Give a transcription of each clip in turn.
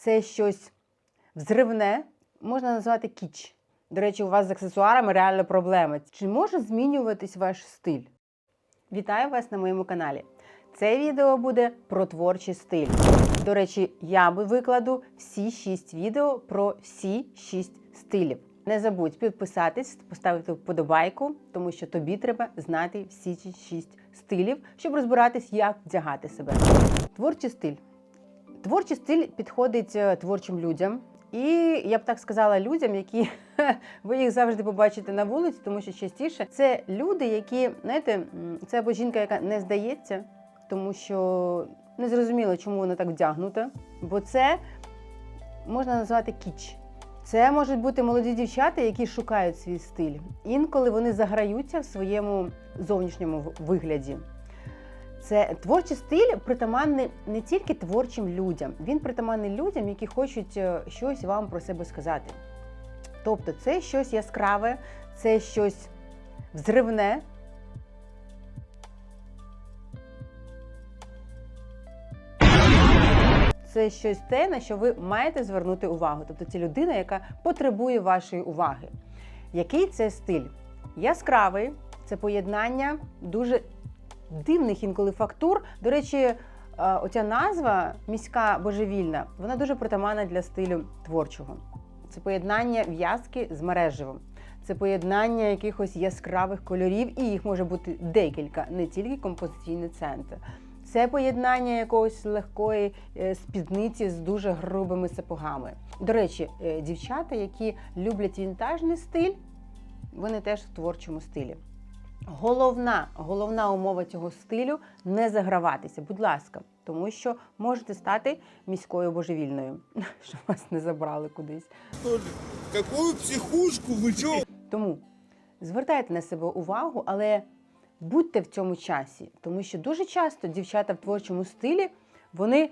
це щось взривне, можна назвати кіч. До речі, у вас з аксесуарами реально проблеми. Чи може змінюватись ваш стиль? Вітаю вас на моєму каналі. Це відео буде про творчий стиль. До речі, я викладу всі шість відео про всі шість стилів. Не забудь підписатись, поставити вподобайку, тому що тобі треба знати всі ці шість стилів, щоб розбиратись, як вдягати себе. Творчий стиль. Творчий стиль підходить е, творчим людям. І я б так сказала людям, які ви їх завжди побачите на вулиці, тому що частіше це люди, які, знаєте, це або жінка, яка не здається, тому що не зрозуміло, чому вона так вдягнута. Бо це можна назвати кіч. Це можуть бути молоді дівчата, які шукають свій стиль. Інколи вони заграються в своєму зовнішньому вигляді. Це творчий стиль притаманний не тільки творчим людям, він притаманний людям, які хочуть е, щось вам про себе сказати. Тобто, це щось яскраве, це щось взривне. Це щось те, на що ви маєте звернути увагу. Тобто це людина, яка потребує вашої уваги. Який це стиль? Яскравий, це поєднання дуже дивних інколи фактур. До речі, е, оця назва міська божевільна, вона дуже притаманна для стилю творчого. Це поєднання в'язки з мереживом. Це поєднання якихось яскравих кольорів, і їх може бути декілька, не тільки композиційний центр. Це поєднання якогось легкої е, спідниці з дуже грубими сапогами. До речі, е, дівчата, які люблять вінтажний стиль, вони теж в творчому стилі. Головна, головна умова цього стилю не заграватися, будь ласка, тому що можете стати міською божевільною, щоб вас не забрали кудись. Какую психушку? Вы чё? Тому звертайте на себе увагу, але будьте в цьому часі, тому що дуже часто дівчата в творчому стилі вони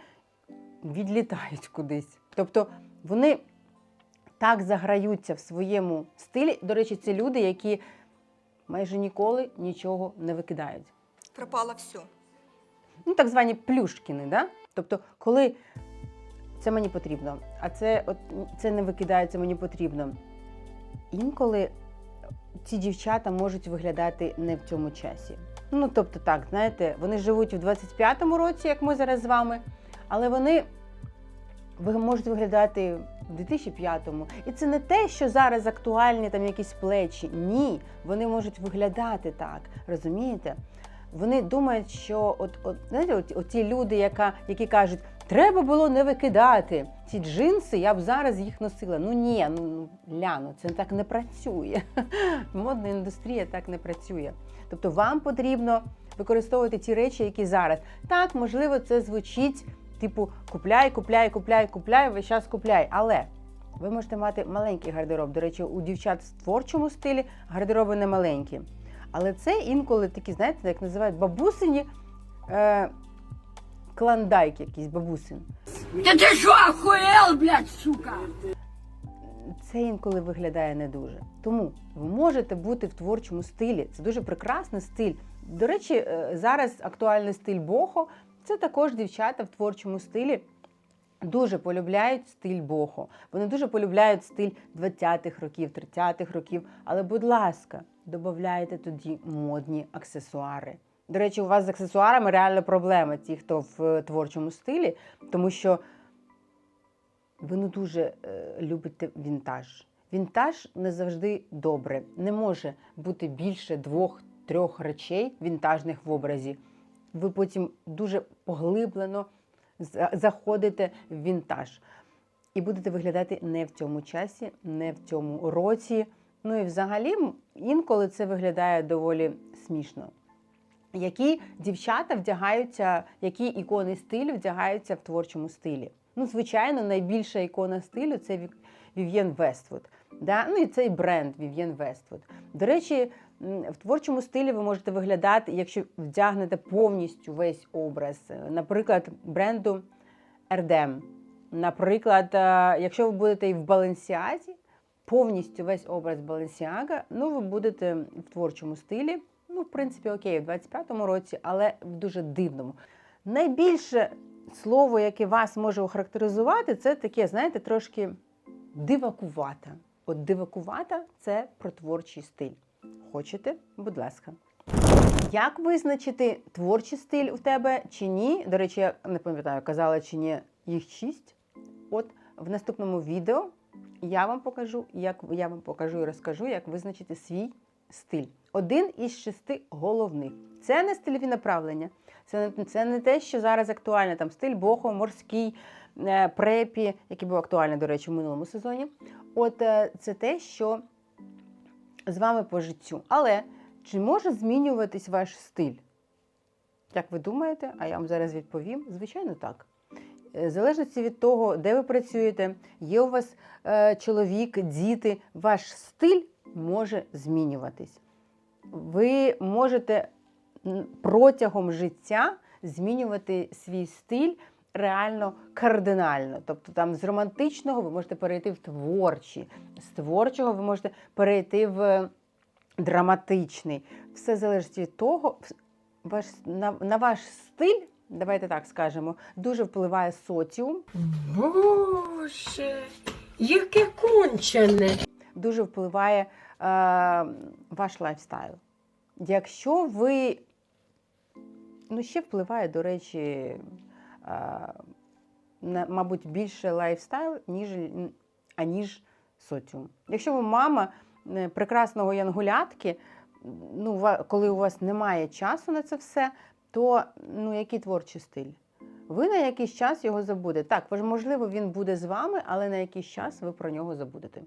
відлітають кудись. Тобто вони так заграються в своєму стилі. До речі, це люди, які майже ніколи нічого не викидають. Пропало все. ну, так звані плюшкіни. Да? Тобто, коли це мені потрібно, а це, от, це не викидається, мені потрібно. Інколи ці дівчата можуть виглядати не в цьому часі. Ну, тобто, так, знаєте, вони живуть в 25-му році, як ми зараз з вами, але вони можуть виглядати в 2005-му. І це не те, що зараз актуальні там якісь плечі. Ні, вони можуть виглядати так, розумієте? Вони думають, що от, от знаєте, от, от ті люди, яка, які кажуть, треба було не викидати ці джинси, я б зараз їх носила. Ну ні, ну ну, ляно, це так не працює. Модна індустрія так не працює. Тобто вам потрібно використовувати ті речі, які зараз. Так, можливо, це звучить, типу, купляй, купляй, купляй, купляй, весь час купляй. Але ви можете мати маленький гардероб. До речі, у дівчат в творчому стилі гардероби не маленькі. Але це інколи такі, знаєте, як називають бабусині е, клондайк якийсь бабусин. Да ты что, охуел, блядь, сука? Це інколи виглядає не дуже. Тому ви можете бути в творчому стилі. Це дуже прекрасний стиль. До речі, е, зараз актуальний стиль бохо. Це також дівчата в творчому стилі. Дуже полюбляють стиль бохо. Вони дуже полюбляють стиль 20-х років, 30-х років. Але, будь ласка, додавайте тоді модні аксесуари. До речі, у вас з аксесуарами реально проблема, ті, хто в е, творчому стилі, тому що ви не дуже е, любите вінтаж. Вінтаж не завжди добре. Не може бути більше двох-трьох речей вінтажних в образі. Ви потім дуже поглиблено заходите в вінтаж. І будете виглядати не в цьому часі, не в цьому році. Ну і взагалі інколи це виглядає доволі смішно. Які дівчата вдягаються, які ікони стилю вдягаються в творчому стилі? Ну, звичайно, найбільша ікона стилю це Вів'єн Вествуд. Да? Ну і цей бренд Вів'єн Вествуд. До речі, в творчому стилі ви можете виглядати, якщо вдягнете повністю весь образ, е, наприклад, бренду Erdem. Наприклад, е, якщо ви будете і в Баленсіазі, повністю весь образ Баленсіага, ну ви будете в творчому стилі. Ну, в принципі, окей, в 25-му році, але в дуже дивному. Найбільше слово, яке вас може охарактеризувати, це таке, знаєте, трошки дивакувата. От дивакувата це про творчий стиль. Хочете? Будь ласка. Як визначити творчий стиль у тебе чи ні? До речі, я не пам'ятаю, казала чи ні, їх шість. От в наступному відео я вам покажу, як я вам покажу і розкажу, як визначити свій стиль. Один із шести головних. Це не стильові направлення. Це не, це не те, що зараз актуально. Там стиль бохо, морський, е, препі, який був актуальний, до речі, в минулому сезоні. От е, це те, що з вами по життю. Але чи може змінюватись ваш стиль? Як ви думаєте? А я вам зараз відповім. Звичайно, так. Е, В залежності від того, де ви працюєте, є у вас е, чоловік, діти, ваш стиль може змінюватись. Ви можете протягом життя змінювати свій стиль реально кардинально. Тобто там з романтичного ви можете перейти в творчий, з творчого ви можете перейти в драматичний. Все залежить від того, ваш, на, на ваш стиль, давайте так скажемо, дуже впливає соціум, Боже, яке кончене. дуже впливає е, ваш лайфстайл. Якщо ви, ну ще впливає, до речі, е, мабуть, більше лайфстайл, ніж, аніж соціум. Якщо ви мама е, прекрасного янгулятки, ну, коли у вас немає часу на це все, то ну, який творчий стиль? Ви на якийсь час його забудете. Так, можливо, він буде з вами, але на якийсь час ви про нього забудете.